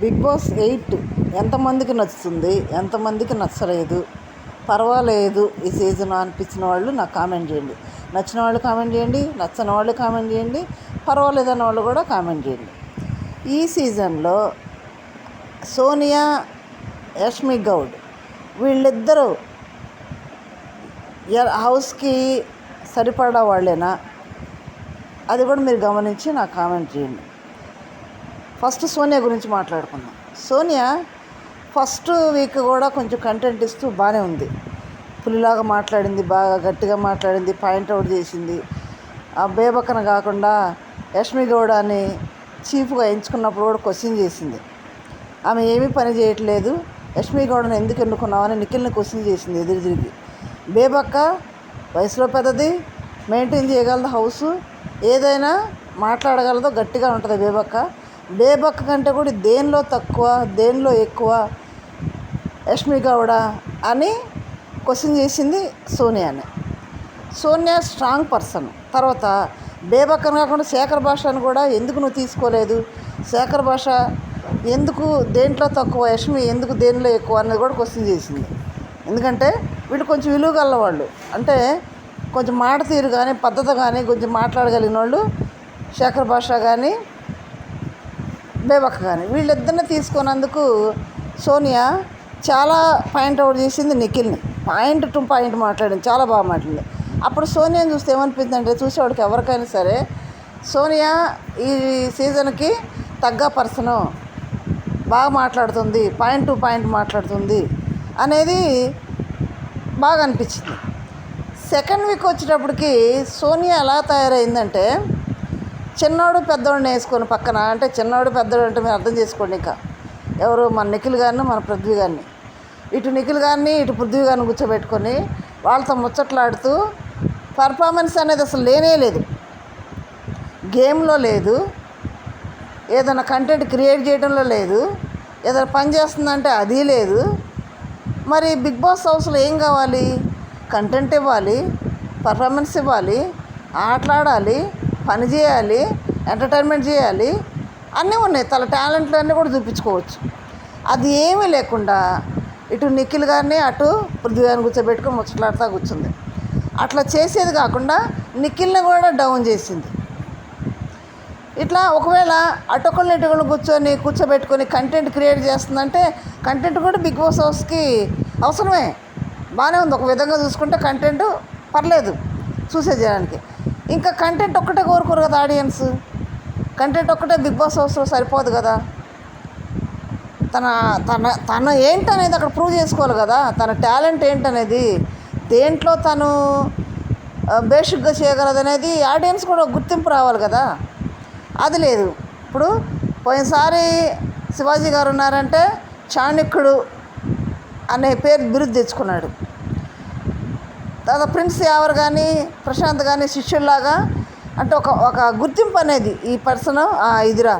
Big boss eight ఎంతమందికి నచ్చుతుంది? ఎంతమందికి నచ్చలేదు? పర్వాలేదు ఈ సీజన్ అనిపించిన వాళ్ళు నాకు కామెంట్ చేయండి. నచ్చిన వాళ్ళు కామెంట్ చేయండి నచ్చని వాళ్ళు కామెంట్ చేయండి పర్వాలేదు అన్న వాళ్ళు కూడా కామెంట్ చేయండి. ఈ సీజన్లో సోనియా యష్మి గౌడ్ వీళ్ళిద్దరూ ఎ- హౌస్కి సరిపడా వాళ్ళేనా? అది కూడా మీరు గమనించి నాకు కామెంట్ చేయండి. ఫస్ట్ సోనియా గురించి మాట్లాడుకుందాం. సోనియా ఫస్ట్ వీక్ కూడా కొంచెం కంటెంట్ ఇస్తూ బాగానే ఉంది. పులిలాగా మాట్లాడింది బాగా గట్టిగా మాట్లాడింది పాయింట్ అవుట్ చేసింది. ఆ బేబక్కన కాకుండా యష్మి గౌడ అని చీఫ్గా ఎంచుకున్నప్పుడు కూడా క్వశ్చన్ చేసింది. ఆమె ఏమీ పని చేయట్లేదు. యష్మి గౌడను ఎందుకు ఎన్నుకున్నామని నిఖిల్ని క్వశ్చన్ చేసింది ఎదురు తిరిగి. బేబక్క వయసులో పెద్దది మెయింటైన్ చేయగలదు హౌస్ ఏదైనా మాట్లాడగలదో గట్టిగా ఉంటుంది బేబక్క. బేబక్క కంటే కూడా దేనిలో తక్కువ దేనిలో ఎక్కువ? యష్మి గౌడ అని క్వశ్చన్ చేసింది సోనియాని. Sonia strong person. తర్వాత బేబక్కను కాకుండా శేఖర్ భాషను కూడా ఎందుకు నువ్వు తీసుకోలేదు? శేఖర్ భాష ఎందుకు దేంట్లో తక్కువ యష్మి ఎందుకు దేనిలో ఎక్కువ అన్నది కూడా క్వశ్చన్ చేసింది. ఎందుకంటే వీళ్ళు కొంచెం విలువ వాళ్ళు అంటే కొంచెం మాట తీరు కానీ పద్ధతి కానీ కొంచెం మాట్లాడగలిగిన వాళ్ళు శేఖర్ భాష కానీ బేబక్క కానీ వీళ్ళిద్దరిని తీసుకున్నందుకు సోనియా చాలా పాయింట్ అవుట్ చేసింది నిఖిల్ని. పాయింట్ టు పాయింట్ మాట్లాడింది. చాలా బాగా మాట్లాడింది. అప్పుడు సోనియాని చూస్తే ఏమనిపించింది అంటే చూసేవాడికి ఎవరికైనా సరే సోనియా ఈ సీజన్కి తగ్గ పర్సను. బాగా మాట్లాడుతుంది. పాయింట్ టు పాయింట్ మాట్లాడుతుంది అనేది బాగా అనిపించింది. సెకండ్ వీక్ వచ్చేటప్పటికి సోనియా ఎలా తయారైందంటే చిన్నోడు పెద్దోడిని వేసుకొని పక్కన అంటే చిన్నోడు పెద్దోడు అంటే మీరు అర్థం చేసుకోండి ఇంకా. ఎవరు మన నిఖిల్ గారిని మన పృథ్వీ గారిని. ఇటు నిఖిల్ గారిని ఇటు పృథ్వీ గారిని కూర్చోబెట్టుకొని వాళ్ళతో ముచ్చట్లాడుతూ పర్ఫార్మెన్స్ అనేది అసలు లేనే లేదు. గేమ్లో లేదు. ఏదైనా కంటెంట్ క్రియేట్ చేయడంలో లేదు. ఏదైనా పని చేస్తుందంటే అది లేదు. మరి బిగ్ బాస్ హౌస్లో ఏం కావాలి? కంటెంట్ ఇవ్వాలి పర్ఫార్మెన్స్ ఇవ్వాలి ఆటలాడాలి పని చేయాలి ఎంటర్టైన్మెంట్ చేయాలి అన్నీ ఉన్నాయి. తన టాలెంట్లు అన్నీ కూడా చూపించుకోవచ్చు. అది ఏమీ లేకుండా ఇటు నిఖిల్ గారిని అటు పృథ్వీ గారిని కూర్చోబెట్టుకొని ముచ్చట్లాడుతూ కూర్చుంది. అట్లా చేసేది కాకుండా నిఖిల్ని కూడా డౌన్ చేసింది. ఇట్లా ఒకవేళ అటొకళ్ళు ఇటుకళ్ళు కూర్చొని కూర్చోబెట్టుకొని కంటెంట్ క్రియేట్ చేస్తుందంటే కంటెంట్ కూడా బిగ్ బాస్ హౌస్కి అవసరమే. బాగానే ఉంది. ఒక విధంగా చూసుకుంటే కంటెంట్ పర్లేదు. చూసే జనానికి ఇంకా కంటెంట్ ఒక్కటే కోరుకోరు కదా ఆడియన్స్ కంటెంట్ ఒక్కటే బిగ్ బాస్ హౌస్లో సరిపోదు కదా. తన తన తను ఏంటనేది అక్కడ ప్రూవ్ చేసుకోవాలి కదా. తన టాలెంట్ ఏంటనేది. దేంట్లో తను బేసిక్గా చేయగలదనేది ఆడియన్స్ కూడా గుర్తింపు రావాలి కదా. అది లేదు. ఇప్పుడు పోయినసారి శివాజీ గారు ఉన్నారంటే చాణక్యుడు అనే పేరు బిరుదు తెచ్చుకున్నాడు. తర్వాత ప్రిన్స్ యావర్ కానీ ప్రశాంత్ కానీ శిష్యుల్లాగా అంటే ఒక ఒక గుర్తింపు అనేది ఈ పర్సన్ ఇదిరా.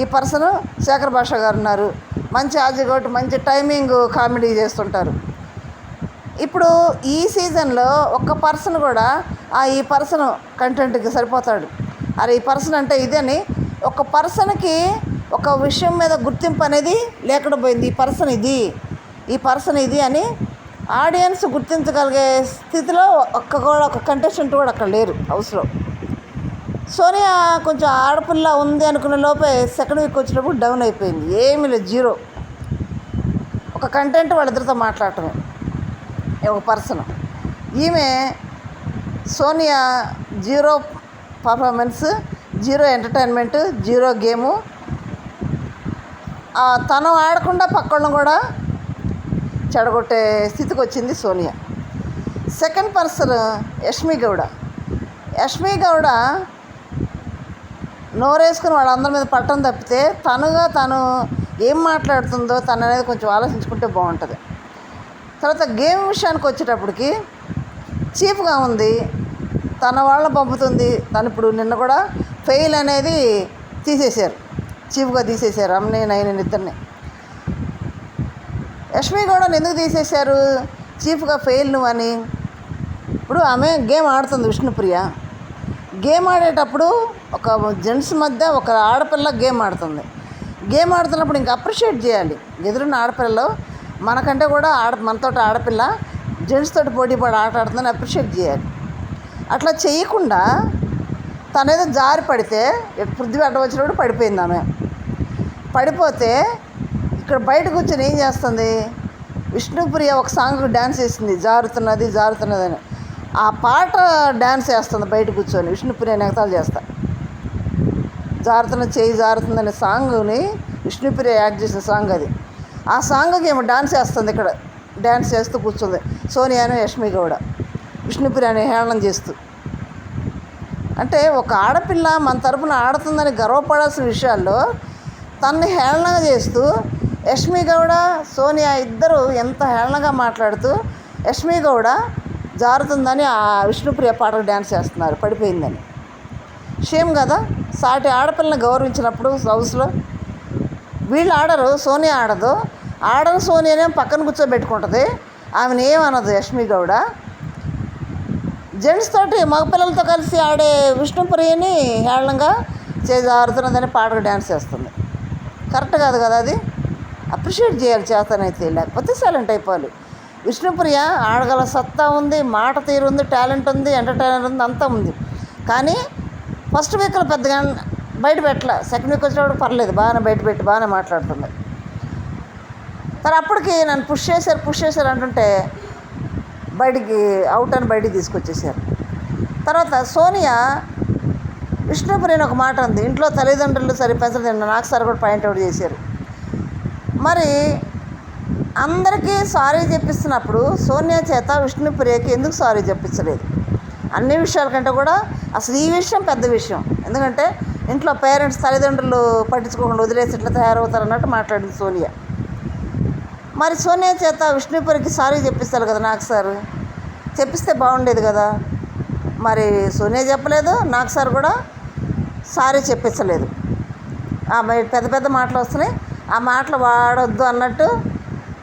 ఈ పర్సన్ శేఖర్ భాష గారు ఉన్నారు మంచి ఆజిగోటి మంచి టైమింగ్ కామెడీ చేస్తుంటారు. ఇప్పుడు ఈ సీజన్లో ఒక్క పర్సన్ కూడా ఆ ఈ పర్సన్ కంటెంట్కి సరిపోతాడు. అరే ఈ పర్సన్ అంటే ఇదని? ఒక పర్సన్కి ఒక విషయం మీద గుర్తింపు అనేది లేకుండా పోయింది. ఈ పర్సన్ ఇది ఈ పర్సన్ ఇది అని ఆడియన్స్ గుర్తించగలిగే స్థితిలో ఒక్క కూడా ఒక కంటెస్టెంట్ కూడా అక్కడ లేరు హౌస్లో సోనియా కొంచెం ఆడపిల్ల ఉంది అనుకునే లోపే సెకండ్ వీక్ వచ్చినప్పుడు డౌన్ అయిపోయింది. ఏమీ లేదు జీరో ఒక కంటెంట్ వాళ్ళిద్దరితో మాట్లాడటమే. ఒక పర్సన్ ఈమె Sonia zero performance zero entertainment zero game ఆ, తను ఆడకుండా పక్కళ్ళను కూడా చెడగొట్టే స్థితికి వచ్చింది Sonia. Second person Yashmi Gowda. Yashmi Gowda నోరేసుకుని వాళ్ళందరి మీద పట్టం తప్పితే తనుగా తను ఏం మాట్లాడుతుందో తను అనేది కొంచెం ఆలోచించుకుంటే బాగుంటుంది. తర్వాత గేమ్ విషయానికి వచ్చేటప్పటికి చీఫ్గా ఉంది తన వాళ్ళని పంపుతుంది తను ఇప్పుడు నిన్న కూడా ఫెయిల్ అనేది తీసేశారు. చీఫ్గా తీసేశారు అమ్మని నైన్ ఇద్దరిని యష్మి గౌడను ఎందుకు తీసేశారు? చీఫ్గా ఫెయిల్ నువ్వని అని. ఇప్పుడు ఆమె గేమ్ ఆడుతుంది విష్ణుప్రియ. గేమ్ ఆడేటప్పుడు ఒక జెంట్స్ మధ్య ఒక ఆడపిల్ల గేమ్ ఆడుతుంది. గేమ్ ఆడుతున్నప్పుడు ఇంకా అప్రిషియేట్ చేయాలి. ఎదురున్న ఆడపిల్లలు మనకంటే కూడా ఆడ మనతో ఆడపిల్ల జెంట్స్ తోటి పోటీ పడి ఆట ఆడుతుందని అప్రిషియేట్ చేయాలి. అట్లా చేయకుండా తనేదో జారి పడితే పృథ్వీ అడ్డ వచ్చినప్పుడు పడిపోయింది ఆమె. పడిపోతే ఇక్కడ బయట కూర్చొని ఏం చేస్తుంది? విష్ణుప్రియ ఒక సాంగ్ డ్యాన్స్ వేసింది జారుతున్నది జారుతున్నది అని. ఆ పాట డ్యాన్స్ వేస్తుంది బయట కూర్చొని. విష్ణుప్రియ నెగతాలు చేస్తా. జారుతున్న చేయి జారుతుందనే సాంగ్ని విష్ణుప్రియ యాక్ట్ చేసిన సాంగ్ అది. ఆ సాంగ్కి ఏమో డాన్స్ వేస్తుంది ఇక్కడ. డ్యాన్స్ చేస్తూ కూర్చుంది. సోనియాను యష్మి గౌడ. విష్ణుప్రియని హేళనం చేస్తూ. అంటే ఒక ఆడపిల్ల మన తరపున ఆడుతుందని గర్వపడాల్సిన విషయాల్లో తనని హేళన చేస్తూ యష్మి గౌడ సోనియా ఇద్దరు ఎంత హేళనగా మాట్లాడుతూ యష్మి గౌడ జారుతుందని ఆ విష్ణుప్రియ పాటకు డ్యాన్స్ చేస్తున్నారు పడిపోయిందని. షేమ్ కదా సాటి ఆడపిల్లని గౌరవించినప్పుడు హౌస్లో వీళ్ళు ఆడరు సోనియా ఆడదు. ఆడరు సోనియానే పక్కన కూర్చోబెట్టుకుంటుంది. ఆమెను ఏమనదు యష్మి గౌడ. జెంట్స్ తోటి మగపిల్లలతో కలిసి ఆడే విష్ణుప్రియని హేళనంగా చేజారుతున్నదని పాటకు డ్యాన్స్ చేస్తుంది. కరెక్ట్ కాదు కదా అది? అప్రిషియేట్ చేయాలి చేతనైతే లేకపోతే సైలెంట్ అయిపోవాలి. విష్ణుప్రియ ఆడగల సత్తా ఉంది మాట తీరు ఉంది టాలెంట్ ఉంది ఎంటర్టైనర్ ఉంది అంతా ఉంది. కానీ ఫస్ట్ వీక్లో పెద్దగా బయట పెట్టలే. సెకండ్ వీక్ వచ్చినప్పుడు పర్లేదు బాగానే బయట పెట్టి బాగానే మాట్లాడుతుంది తర్వాత అప్పటికి నన్ను పుష్ చేశారు పుష్ చేశారు అంటుంటే బయటికి అవుట్ అని బయటికి తీసుకొచ్చేసారు. తర్వాత సోనియా విష్ణుప్రియని ఒక మాట ఉంది ఇంట్లో తల్లిదండ్రులు సరి పెంచలేదు నాకు సార్ కూడా పాయింట్ అవుట్ చేశారు. మరి అందరికీ సారీ చెప్పిస్తున్నప్పుడు సోనియా చేత విష్ణుప్రియకి ఎందుకు సారీ చెప్పించలేదు? అన్ని విషయాల కంటే కూడా అసలు ఈ విషయం పెద్ద విషయం. ఎందుకంటే ఇంట్లో పేరెంట్స్ తల్లిదండ్రులు పట్టించుకోకుండా వదిలేసి ఇట్లా తయారవుతారు అన్నట్టు మాట్లాడింది సోనియా. మరి సోనియా చేత విష్ణుపురికి సారీ చెప్పిస్తారు కదా నాకు సార్? చెప్పిస్తే బాగుండేది కదా? మరి సోనియా చెప్పలేదు నాకు సార్ కూడా సారీ చెప్పించలేదు. మరి పెద్ద పెద్ద మాటలు వస్తున్నాయి. ఆ మాటలు వాడొద్దు అన్నట్టు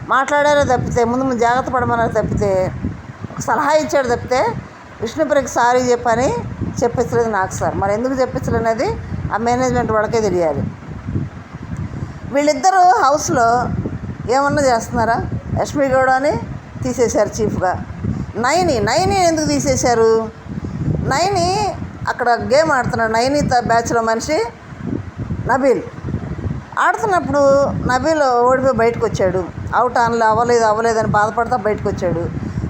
మాట్లాడారే తప్పితే ముందు ముందు జాగ్రత్త పడమన్నారు తప్పితే ఒక సలహా ఇచ్చాడు తప్పితే విష్ణుపురికి సారీ చెప్పని చెప్పించలేదు నాకు సార్. మరి ఎందుకు చెప్పించలేనది ఆ మేనేజ్మెంట్ వాళ్ళకే తెలియాలి. వీళ్ళిద్దరూ హౌస్లో ఏమన్నా చేస్తున్నారా? యష్మి గౌడని తీసేశారు చీఫ్గా. నైని నైని ఎందుకు తీసేశారు? నైని అక్కడ గేమ్ ఆడుతున్నాడు నైని త- బ్యాచ్లో మనిషి నబీల్. ఆడుతున్నప్పుడు నబీల్ ఓడిపోయి బయటకు వచ్చాడు. అవుట్ అనలే అవ్వలేదు అవ్వలేదని బాధపడతా బయటకు వచ్చాడు.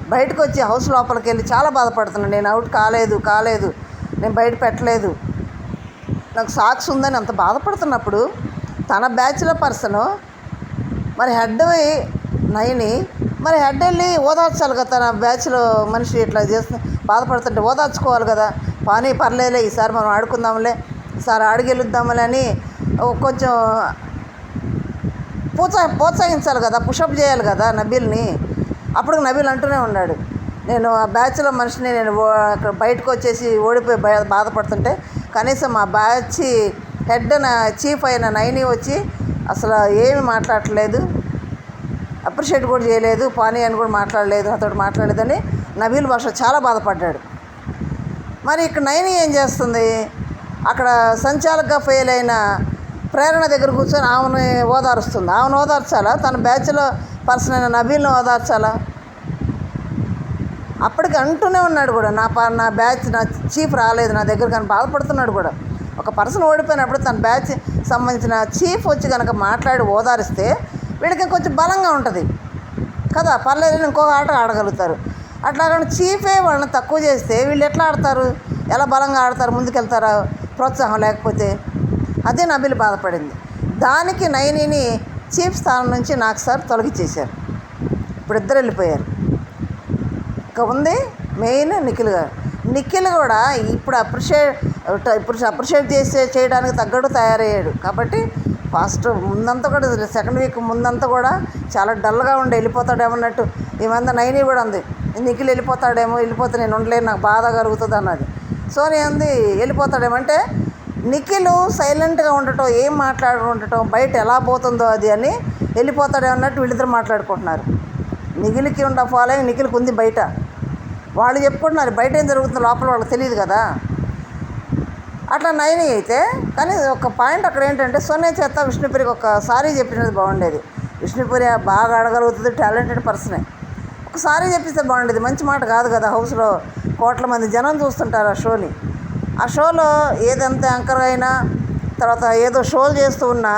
బయటకు వచ్చి హౌస్ లోపలికి వెళ్ళి చాలా బాధపడుతున్నాడు నేను అవుట్ కాలేదు కాలేదు నేను బయట పెట్టలేదు. నాకు సాక్స్ ఉందని అంత బాధపడుతున్నప్పుడు తన బ్యాచ్లో పర్సను మరి హెడ్ నైని మరి హెడ్ వెళ్ళి ఓదార్చాలి కదా తన బ్యాచ్లో మనిషి ఇట్లా చేస్తు బాధపడుతుంటే ఓదార్చుకోవాలి కదా. పానీ పర్లేదులే ఈసారి మనం ఆడుకుందాంలే ఈసారి ఆడిగెలుద్దాంలే అని కొంచెం ప్రోత్సా ప్రోత్సహించాలి కదా పుషప్ చేయాలి కదా నబీల్ని. అప్పుడు నబీల్ అంటూనే ఉన్నాడు. నేను ఆ బ్యాచ్లో మనిషిని నేను అక్కడ బయటకు వచ్చేసి ఓడిపోయి బాధపడుతుంటే కనీసం మా బ్యాచ్ హెడ్ చీఫ్ అయిన నైని వచ్చి అసలు ఏమి మాట్లాడట్లేదు. అప్రిషియేట్ కూడా చేయలేదు. పానీ అని కూడా మాట్లాడలేదు. అతడు మాట్లాడలేదని నబీల్ భాష చాలా బాధపడ్డాడు. మరి ఇక్కడ నైని ఏం చేస్తుంది? అక్కడ సంచాలక ఫెయిల్ అయిన ప్రేరణ దగ్గర కూర్చొని ఆమెను ఓదారుస్తుంది. ఆమెను ఓదార్చాలా? తన బ్యాచ్లో పర్సన్ అయిన నబీల్ని ఓదార్చాలా? అప్పటికి అంటూనే ఉన్నాడు కూడా నా ప నా బ్యాచ్ నా చీఫ్ రాలేదు నా దగ్గర కానీ బాధపడుతున్నాడు కూడా. ఒక పర్సన్ ఓడిపోయినప్పుడు తన బ్యాచ్ సంబంధించిన చీఫ్ వచ్చి కనుక మాట్లాడి ఓదారిస్తే వీడికి కొంచెం బలంగా ఉంటుంది. కదా? పర్లేదు ఇంకొక ఆట ఆడగలుగుతారు. అట్లా కానీ చీఫే వాళ్ళని తక్కువ చేస్తే వీళ్ళు ఎట్లా ఆడతారు? ఎలా బలంగా ఆడతారు? ముందుకెళ్తారా? ప్రోత్సాహం లేకపోతే అదే నబిల్ బాధపడింది. దానికి నైనిని చీఫ్ స్థానం నుంచి నాకు సార్ తొలగించేశారు ఇప్పుడు ఇద్దరు వెళ్ళిపోయారు. ఇంకా ఉంది మెయిన్ నిఖిల్ గారు. నిఖిల్ కూడా ఇప్పుడు అప్రిషియేట్ ఇప్పుడు అప్రిషియేట్ చేసే చేయడానికి తగ్గట్టు తయారయ్యాడు. కాబట్టి ఫస్ట్ ముందంతా కూడా సెకండ్ వీక్ ముందంతా కూడా చాలా డల్గా ఉండి వెళ్ళిపోతాడేమో అన్నట్టు. ఈ నైని కూడా ఉంది నిఖిల్ వెళ్ళిపోతాడేమో వెళ్ళిపోతే నేను ఉండలేను నాకు బాధ కలుగుతుంది అన్నది నేను అంది వెళ్ళిపోతాడేమంటే నిఖిలు సైలెంట్గా ఉండటం ఏం మాట్లాడు ఉండటం బయట ఎలా పోతుందో అది అని వెళ్ళిపోతాడే అన్నట్టు వీళ్ళిద్దరు మాట్లాడుకుంటున్నారు. నిఖిల్కి ఉన్న ఫాలోయింగ్ నిఖిల్కి ఉంది బయట. వాళ్ళు చెప్పుకుంటున్నారు బయట ఏం జరుగుతుందో లోపల వాళ్ళకి తెలియదు కదా. అట్లా నయని అయితే కానీ ఒక పాయింట్ అక్కడ ఏంటంటే సోనే చేత విష్ణుపురికి ఒకసారి చెప్పినది బాగుండేది. విష్ణుపురి బాగా అడగలుగుతుంది టాలెంటెడ్ పర్సనే. ఒకసారి చెప్పిస్తే బాగుండేది. మంచి మాట కాదు కదా హౌస్లో కోట్ల మంది జనం చూస్తుంటారు ఆ షోని. ఆ షోలో ఏదంత యాంకర్ అయినా తర్వాత ఏదో షోలు చేస్తూ ఉన్నా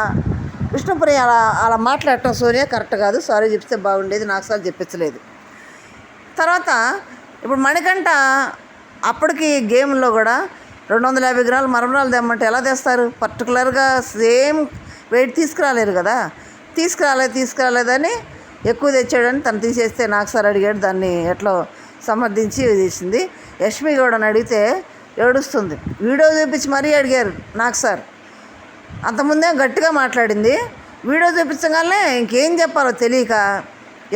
విష్ణుపురి అలా అలా మాట్లాడటం సోనియా కరెక్ట్ కాదు. సారీ చెప్తే బాగుండేది. నాకు సార్ చెప్పించలేదు తర్వాత ఇప్పుడు మణికంఠ అప్పటికి గేమ్లో కూడా రెండు వందల యాభై గ్రాములు మరమరాలు తెమ్మంటే ఎలా తెస్తారు? పర్టికులర్గా సేమ్ వెయిట్ తీసుకురాలేరు కదా. తీసుకురాలేదు తీసుకురాలేదని ఎక్కువ తెచ్చాడని తను తీసేస్తే నాకు సార్ అడిగాడు. దాన్ని ఎట్లా సమర్థించి తీసింది యష్మి గౌడని అడిగితే ఏడుస్తుంది. వీడియో చూపించి మరీ అడిగారు నాకు సార్. అంతకుముందే గట్టిగా మాట్లాడింది. వీడియో చూపించగానే ఇంకేం చెప్పాలో తెలియక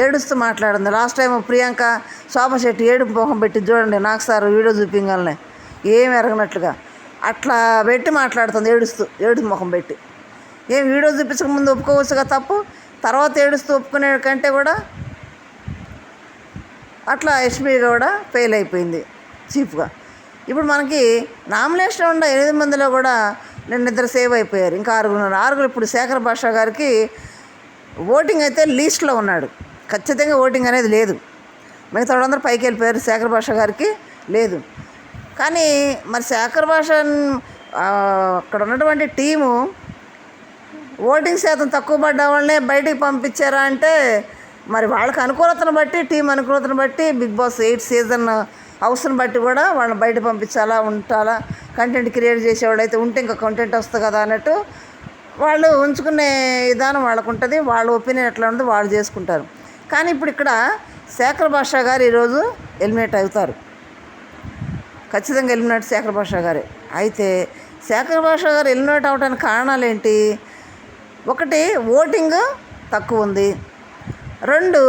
ఏడుస్తూ మాట్లాడింది. లాస్ట్ టైం ప్రియాంక శోభ శెట్టి ఏడుపు మొహం పెట్టి చూడండి నాకు సార్ వీడియో చూపించాలనే ఏం ఎరగనట్లుగా అట్లా పెట్టి మాట్లాడుతుంది ఏడుస్తూ ఏడుపు ముఖం పెట్టి. ఏం వీడియో చూపించక ముందు ఒప్పుకోవచ్చుగా తప్పు? తర్వాత ఏడుస్తూ ఒప్పుకునే కంటే కూడా అట్లా యష్మి కూడా ఫెయిల్ అయిపోయింది చీప్గా ఇప్పుడు మనకి నామినేషన్ ఉన్న ఎనిమిది మందిలో కూడా నిన్న ఇద్దరు సేవ్ అయిపోయారు. ఇంకా ఆరుగురు ఆరుగురు ఇప్పుడు శేఖర్ భాషా గారికి ఓటింగ్ అయితే లీస్ట్లో ఉన్నాడు. ఖచ్చితంగా ఓటింగ్ అనేది లేదు. మిగతా వాళ్ళందరూ పైకి వెళ్ళిపోయారు. శేఖర్ భాష గారికి లేదు. కానీ మరి శేఖర్ భాష అక్కడ ఉన్నటువంటి టీము ఓటింగ్ శాతం తక్కువ పడ్డ వాళ్ళనే బయటికి పంపించారా అంటే మరి వాళ్ళకి అనుకూలతను బట్టి టీం అనుకూలతను బట్టి బిగ్ బాస్ ఎయిట్ సీజన్ అవసరం బట్టి కూడా వాళ్ళని బయట పంపించాలా ఉంటాలా కంటెంట్ క్రియేట్ చేసేవాళ్ళు అయితే ఉంటే ఇంకా కంటెంట్ వస్తుంది కదా అన్నట్టు వాళ్ళు ఉంచుకునే విధానం వాళ్ళకు ఉంటుంది వాళ్ళ ఒపీనియన్ ఎట్లా ఉందో వాళ్ళు చేసుకుంటారు. కానీ ఇప్పుడు ఇక్కడ శేఖర్ భాషా గారు ఈరోజు ఎలిమినేట్ అవుతారు. ఖచ్చితంగా ఎలిమినేట్ శేఖర్ భాషా గారే. అయితే శేఖర్ భాషా గారు ఎలిమినేట్ అవడానికి కారణాలు ఏంటి? ఒకటి ఓటింగ్ తక్కువ ఉంది. రెండు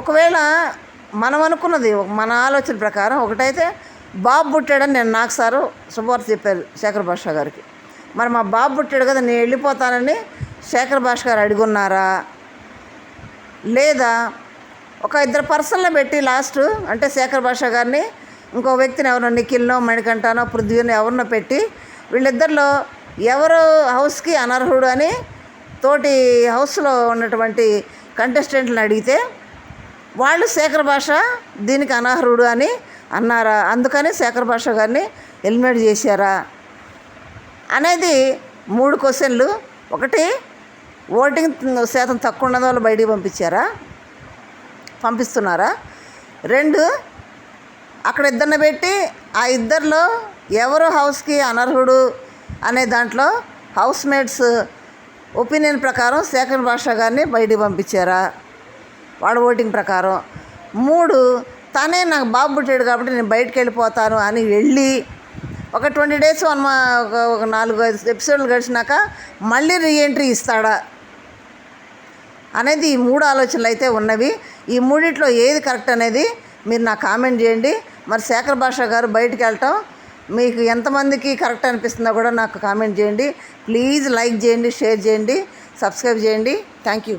ఒకవేళ మనం అనుకున్నది మన ఆలోచన ప్రకారం. ఒకటైతే బాబు పుట్టాడని నేను నాకు సారు శుభవార్త చెప్పారు శేఖర్ భాషా గారికి. మరి మా బాబు పుట్టాడు కదా నేను వెళ్ళిపోతానని శేఖర్ భాష గారు అడుగున్నారా? లేదా ఒక ఇద్దరు పర్సన్లు పెట్టి లాస్ట్ అంటే శేఖర్ భాష గారిని ఇంకో వ్యక్తిని ఎవరినో నిఖిల్నో మణికంఠనో పృథ్వీనో ఎవరినో పెట్టి వీళ్ళిద్దరిలో ఎవరు హౌస్కి అనర్హుడు అని తోటి హౌస్లో ఉన్నటువంటి కంటెస్టెంట్లను అడిగితే వాళ్ళు శేఖర్ భాష దీనికి అనర్హుడు అని అన్నారా? అందుకని శేఖర్ భాష గారిని ఎలిమినేట్ చేశారా? అనేది మూడు క్వశ్చన్లు. ఒకటి ఓటింగ్ శాతం తక్కువ ఉన్నది వాళ్ళు బయటికి పంపించారా? పంపిస్తున్నారా? రెండు అక్కడ ఇద్దరిని పెట్టి ఆ ఇద్దరిలో ఎవరు హౌస్కి అనర్హుడు అనే దాంట్లో హౌస్ మేట్స్ ఒపీనియన్ ప్రకారం శేఖర్ భాష గారిని బయటికి పంపించారా? వాడు ఓటింగ్ ప్రకారం. మూడు తనే నాకు బాబు పుట్టాడు కాబట్టి నేను బయటికి వెళ్ళిపోతాను అని వెళ్ళి ఒక ట్వంటీ డేస్ వన్ ఒక ఒక నాలుగు ఐదు ఎపిసోడ్లు గడిచినాక మళ్ళీ రీఎంట్రీ ఇస్తాడా? అనేది ఈ మూడు ఆలోచనలు అయితే ఉన్నవి. ఈ మూడిట్లో ఏది కరెక్ట్ అనేది మీరు నాకు కామెంట్ చేయండి. మరి శేఖర్ భాష గారు బయటికి వెళ్ళటం మీకు ఎంతమందికి కరెక్ట్ అనిపిస్తుందో కూడా నాకు కామెంట్ చేయండి. ప్లీజ్ లైక్ చేయండి షేర్ చేయండి సబ్స్క్రైబ్ చేయండి. Thank you.